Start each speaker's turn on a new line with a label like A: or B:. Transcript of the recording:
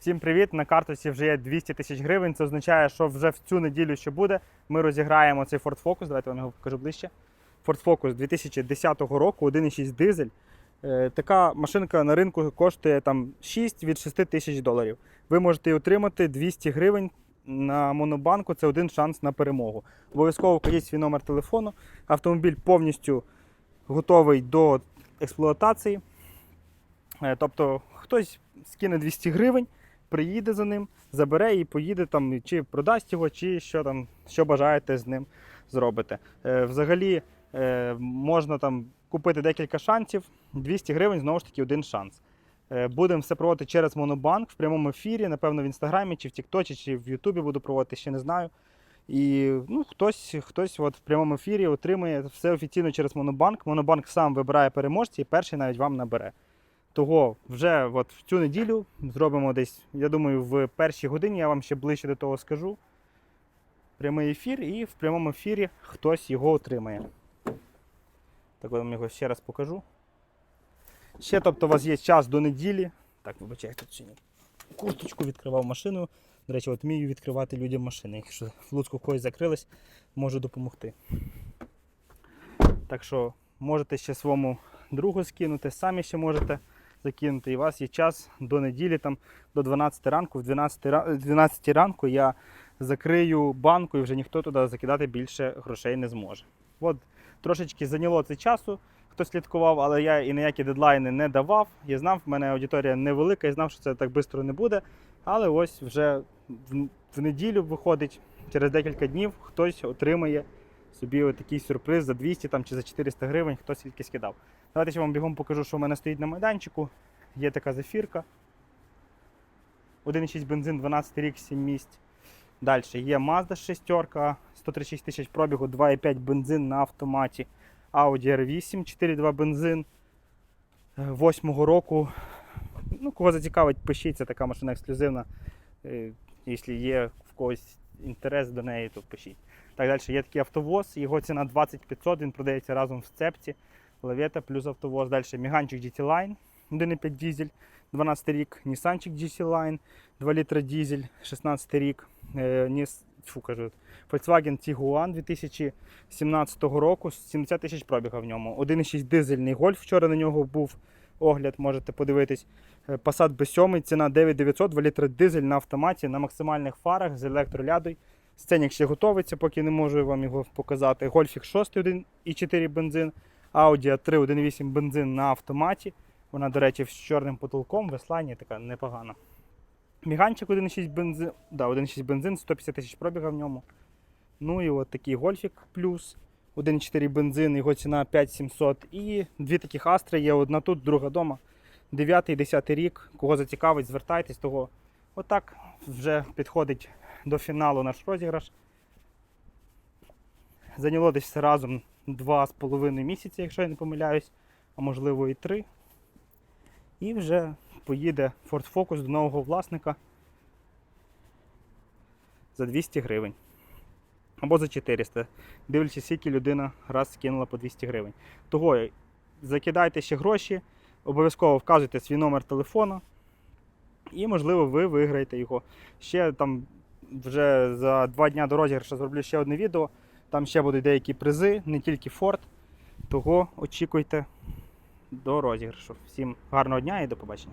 A: Всім привіт! На картусі вже є 200 тисяч гривень. Це означає, що вже в цю неділю, що буде, ми розіграємо цей Ford Focus. Давайте я вам покажу ближче. Ford Focus 2010 року, 1,6 дизель. Е, Така машинка на ринку коштує там 6 від 6 тисяч доларів. Ви можете отримати 200 гривень на монобанку. Це один шанс на перемогу. Обов'язково вкажіть свій номер телефону. Автомобіль повністю готовий до експлуатації. Е, Тобто хтось скине 200 гривень, приїде за ним, забере і поїде там, чи продасть його, чи що там, що бажаєте з ним зробити. Е, Взагалі е, можна там купити декілька шансів. 200 гривень знову ж таки один шанс. Е, Будемо все проводити через Монобанк в прямому ефірі, напевно, в інстаграмі, чи в Тіктоці, чи в Ютубі буду проводити, ще не знаю. І ну, хтось, хтось от в прямому ефірі отримує все офіційно через Монобанк. Монобанк сам вибирає переможця і перший навіть вам набере. Того вже от в цю неділю зробимо десь, я думаю, в першій годині я вам ще ближче до того скажу. Прямий ефір, і в прямому ефірі хтось його отримає. Так, я вам його ще раз покажу. Ще, тобто, у вас є час до неділі. Так, вибачайте, тут сьогодні курточку відкривав машину. До речі, от вмію відкривати людям машини. Якщо в Луцьку когось закрилось, можу допомогти. Так що можете ще своєму другу скинути, самі ще можете закинути. І у вас є час до неділі, там, до 12 ранку. В 12, ра- 12 ранку я закрию банку і вже ніхто туди закидати більше грошей не зможе. От трошечки зайняло це часу, хто слідкував, але я і ніякі дедлайни не давав. Я знав, в мене аудиторія невелика, і знав, що це так швидко не буде. Але ось вже в, неділю виходить, через декілька днів хтось отримає собі такий сюрприз за 200 там, чи за 400 гривень, хто скільки скидав. Давайте ще вам бігом покажу, що в мене стоїть на майданчику. Є така зефірка. 1,6 бензин, 12 рік, 7 місць. Далі є Mazda 6, 136 тисяч пробігу, 2,5 бензин на автоматі. Audi R8, 4,2 бензин 8 року. Ну, кого зацікавить, пишіть, це така машина ексклюзивна. Е, Якщо є в когось інтерес до неї, то пишіть. Так далі є такий автовоз, його ціна 20 500, він продається разом в сцепці. Лавета плюс автовоз. Далі Міганчик GT Line, 1,5 дизель, 12 рік, Нісанчик GT Line, 2 літра дизель, 16 рік. Е, фу, кажу, Volkswagen Tiguan 2017 року, 70 тисяч пробіга в ньому. 1,6 дизельний гольф. Вчора на нього був огляд, можете подивитись. Е, Passat B7, ціна 9900, 2 літра дизель на автоматі, на максимальних фарах з електролядою. Сценік ще готовиться, поки не можу вам його показати. Гольфік 6 1,4 бензин, Audi A3 1.8 бензин на автоматі. Вона, до речі, з чорним потолком, веслання така непогана. Міганчик 1.6 бензин, да, 1.6 бензин, 150 тисяч пробіга в ньому. Ну і от такий гольфік плюс. 1.4 бензин, його ціна 5700. І дві таких астри є, одна тут, друга вдома. 9 10 рік. Кого зацікавить, звертайтесь того. Отак вже підходить до фіналу наш розіграш. Зайняло десь разом 2,5 місяці, якщо я не помиляюсь, а можливо і 3. І вже поїде Ford Focus до нового власника за 200 гривень. Або за 400, дивлячись, скільки людина раз скинула по 200 гривень. Того закидайте ще гроші, обов'язково вказуйте свій номер телефону, і, можливо, ви виграєте його. Ще там вже за два дні до розіграшу зроблю ще одне відео. Там ще будуть деякі призи, не тільки Форд. Того очікуйте до розіграшу. Всім гарного дня і до побачення.